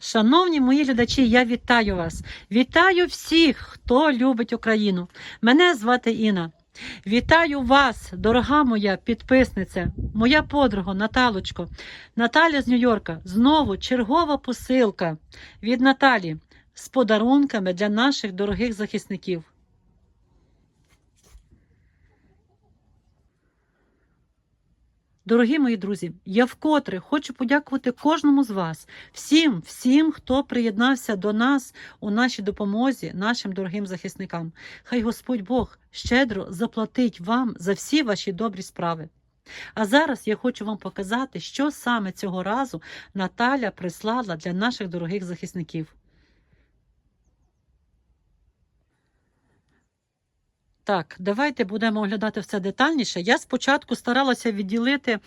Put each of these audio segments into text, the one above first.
Шановні мої глядачі, я вітаю вас. Вітаю всіх, хто любить Україну. Мене звати Інна. Вітаю вас, дорога моя підписниця, моя подруга Наталочко. Наталя з Нью-Йорка. Знову чергова посилка від Наталі з подарунками для наших дорогих захисників. Дорогі мої друзі, я вкотре хочу подякувати кожному з вас, всім, всім, хто приєднався до нас у нашій допомозі, нашим дорогим захисникам. Хай Господь Бог щедро заплатить вам за всі ваші добрі справи. А зараз я хочу вам показати, що саме цього разу Наталя прислала для наших дорогих захисників. Так, давайте будемо оглядати все детальніше. Я спочатку старалася відділити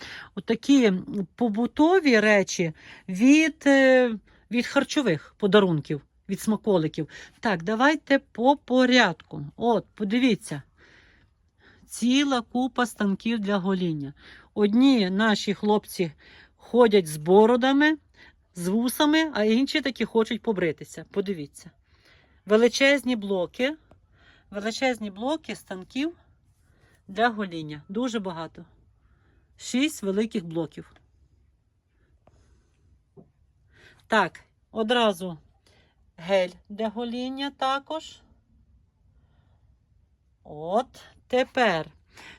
такі побутові речі від, е, від харчових подарунків, від смаколиків. Так, давайте по порядку. От, подивіться. Ціла купа станків для гоління. Одні наші хлопці ходять з бородами, з вусами, а інші такі хочуть побритися. Подивіться. Величезні блоки величезні блоки станків для гоління. Дуже багато. Шість великих блоків. Так, одразу гель для гоління також. От, тепер.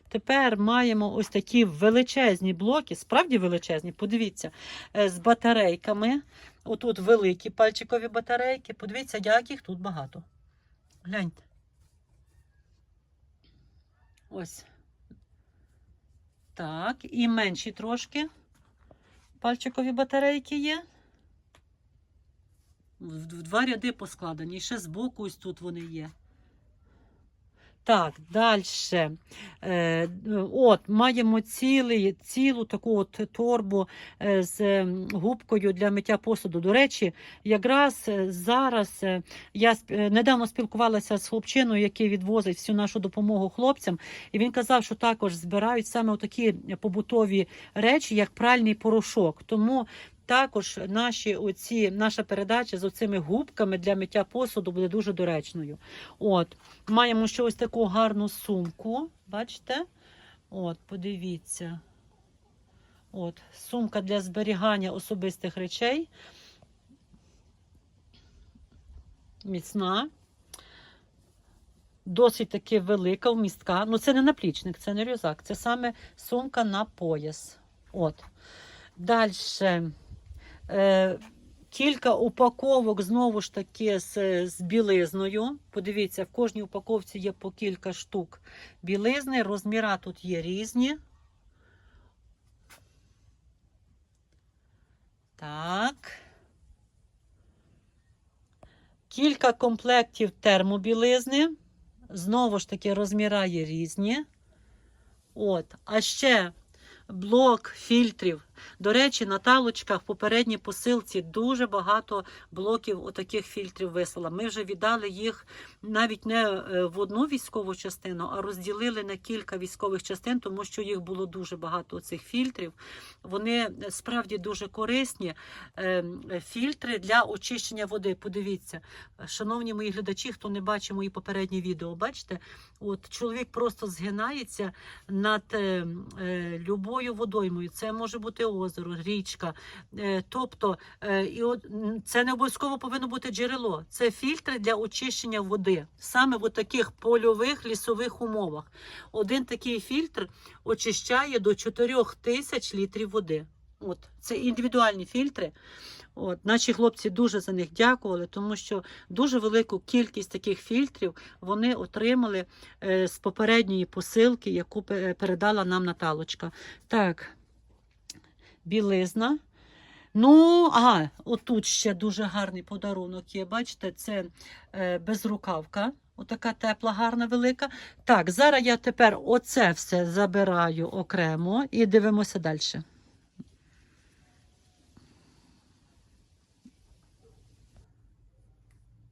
Тепер маємо ось такі величезні блоки, справді величезні, подивіться, е, з батарейками. Отут великі пальчикові батарейки. Подивіться, як їх тут багато. Гляньте. Ось. Так, і менші трошки пальчикові батарейки є. В два ряди поскладені. І ще збоку ось тут вони є. Так, далі. Е, от, маємо цілий, цілу таку от торбу е, з губкою для миття посуду. До речі, якраз е, зараз я недавно спілкувалася з хлопчиною, який відвозить всю нашу допомогу хлопцям, і він казав, що також збирають саме такі побутові речі, як пральний порошок. Тому також наші оці, наша передача з оцими губками для миття посуду буде дуже доречною. От, маємо ще ось таку гарну сумку. Бачите? От, подивіться. От, сумка для зберігання особистих речей. Міцна. Досить таки велика, вмістка. Ну, це не наплічник, це не рюкзак, це саме сумка на пояс. От. Далі. Е, кілька упаковок знову ж таки з, з білизною. Подивіться, в кожній упаковці є по кілька штук білизни. Розміра тут є різні. Так. Кілька комплектів термобілизни. Знову ж таки, розміра є різні. От. А ще блок фільтрів. До речі, Наталочка в попередній посилці дуже багато блоків отаких фільтрів вислала. Ми вже віддали їх навіть не е, в одну військову частину, а розділили на кілька військових частин, тому що їх було дуже багато цих фільтрів. Вони е, справді дуже корисні. Е, Фільтри для очищення води. Подивіться, шановні мої глядачі, хто не бачив мої попередні відео, бачите, от чоловік просто згинається над любою водоймою. Це може бути озеро, річка. Е, тобто, е, і це не обов'язково повинно бути джерело. Це фільтри для очищення води, саме в таких польових лісових умовах. Один такий фільтр очищає до 4 тисяч літрів води. От, це індивідуальні фільтри. От, наші хлопці дуже за них дякували, тому що дуже велику кількість таких фільтрів вони отримали е, з попередньої посилки, яку передала нам Наталочка. Так, білизна. Ну, ага, отут ще дуже гарний подарунок є. Бачите, це е, безрукавка. Отака тепла, гарна, велика. Так, зараз я тепер оце все забираю окремо і дивимося далі.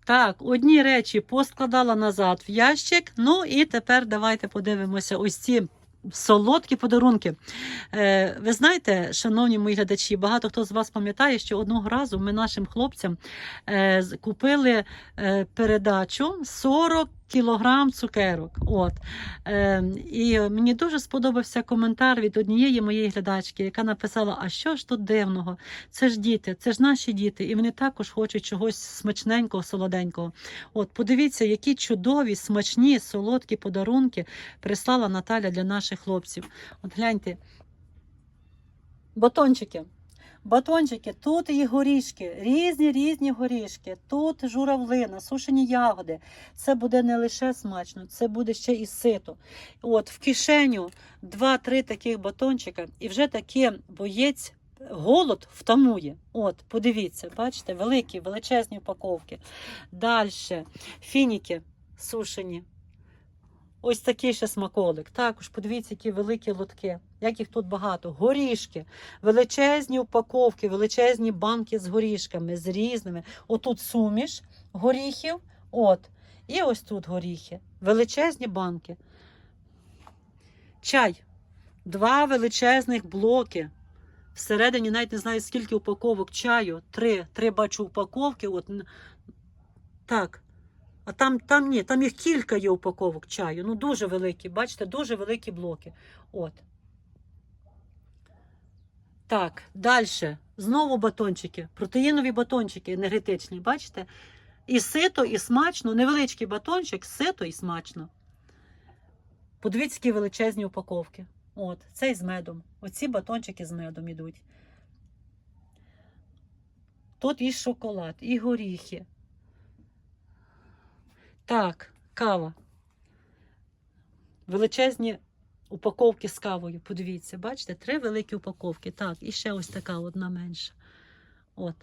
Так, одні речі поскладала назад в ящик. Ну і тепер давайте подивимося ось ці Солодкі подарунки. Е, ви знаєте, шановні мої глядачі, багато хто з вас пам'ятає, що одного разу ми нашим хлопцям е, купили е, передачу 40 кілограм цукерок. От. Е, і мені дуже сподобався коментар від однієї моєї глядачки, яка написала: А що ж тут дивного? Це ж діти, це ж наші діти, і вони також хочуть чогось смачненького, солоденького. От, подивіться, які чудові, смачні, солодкі подарунки прислала Наталя для наших хлопців. От гляньте. Батончики. Батончики, тут і горішки, різні різні горішки, тут журавлина, сушені ягоди. Це буде не лише смачно, це буде ще і сито. От в кишеню два-три таких батончика, і вже таке боєць голод втамує. От, подивіться, бачите, великі, величезні упаковки. Далі фініки сушені. Ось такий ще смаколик. Також подивіться, які великі лотки, як їх тут багато. Горішки, величезні упаковки, величезні банки з горішками, з різними. Отут суміш горіхів, от. І ось тут горіхи. Величезні банки. Чай. Два величезних блоки. Всередині навіть не знаю, скільки упаковок чаю. Три. Три бачу упаковки. От. Так. А там, там ні, там їх кілька є упаковок чаю. Ну, дуже великі, бачите, дуже великі блоки. От. Так, далі. Знову батончики. Протеїнові батончики енергетичні, бачите? І сито, і смачно. Невеличкий батончик, сито і смачно. Подивіться, які величезні упаковки. От, цей з медом. Оці батончики з медом ідуть. Тут і шоколад, і горіхи. Так, кава. Величезні упаковки з кавою. Подивіться, бачите, три великі упаковки. Так, і ще ось така одна менша. От.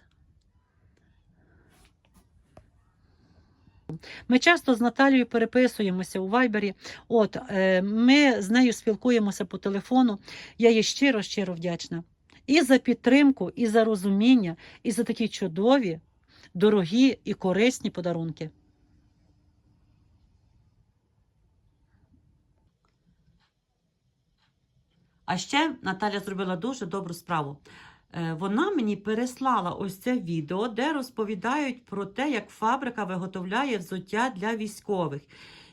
Ми часто з Наталією переписуємося у Вайбері. От, е, ми з нею спілкуємося по телефону. Я їй щиро, щиро вдячна. І за підтримку, і за розуміння, і за такі чудові, дорогі і корисні подарунки. А ще Наталя зробила дуже добру справу. Е, Вона мені переслала ось це відео, де розповідають про те, як фабрика виготовляє взуття для військових.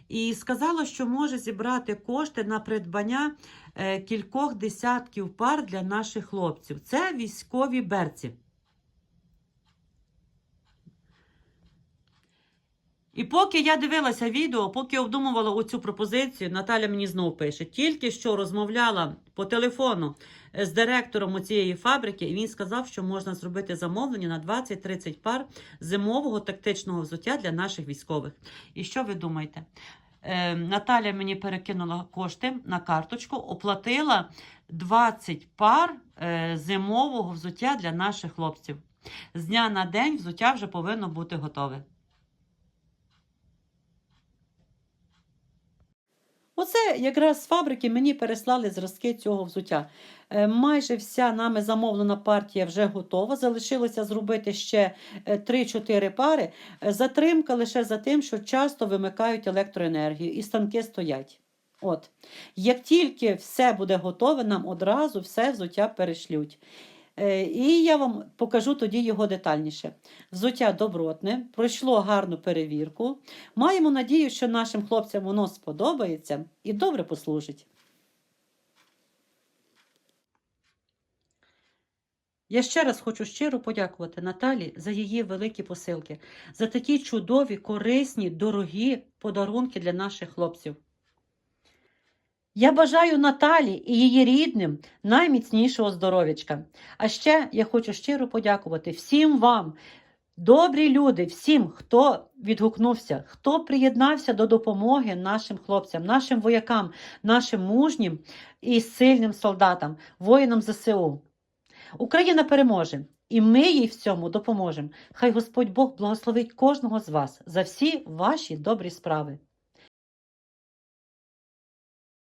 І сказала, що може зібрати кошти на придбання е, кількох десятків пар для наших хлопців. Це військові берці. І поки я дивилася відео, поки обдумувала оцю пропозицію, Наталя мені знову пише: тільки що розмовляла по телефону з директором цієї фабрики, і він сказав, що можна зробити замовлення на 20-30 пар зимового тактичного взуття для наших військових. І що ви думаєте? Е, Наталя мені перекинула кошти на карточку, оплатила 20 пар е, зимового взуття для наших хлопців. З дня на день взуття вже повинно бути готове. Оце якраз з фабрики мені переслали зразки цього взуття. Е, Майже вся нами замовлена партія вже готова. Залишилося зробити ще е, 3-4 пари. Е, Затримка лише за тим, що часто вимикають електроенергію і станки стоять. От. Як тільки все буде готове, нам одразу все взуття перешлють. Е, І я вам покажу тоді його детальніше. Взуття добротне, пройшло гарну перевірку. Маємо надію, що нашим хлопцям воно сподобається і добре послужить. Я ще раз хочу щиро подякувати Наталі за її великі посилки, за такі чудові, корисні, дорогі подарунки для наших хлопців. Я бажаю Наталі і її рідним найміцнішого здоров'ячка. А ще я хочу щиро подякувати всім вам, добрі люди, всім, хто відгукнувся, хто приєднався до допомоги нашим хлопцям, нашим воякам, нашим мужнім і сильним солдатам, воїнам ЗСУ. Україна переможе, і ми їй в цьому допоможемо. Хай Господь Бог благословить кожного з вас за всі ваші добрі справи.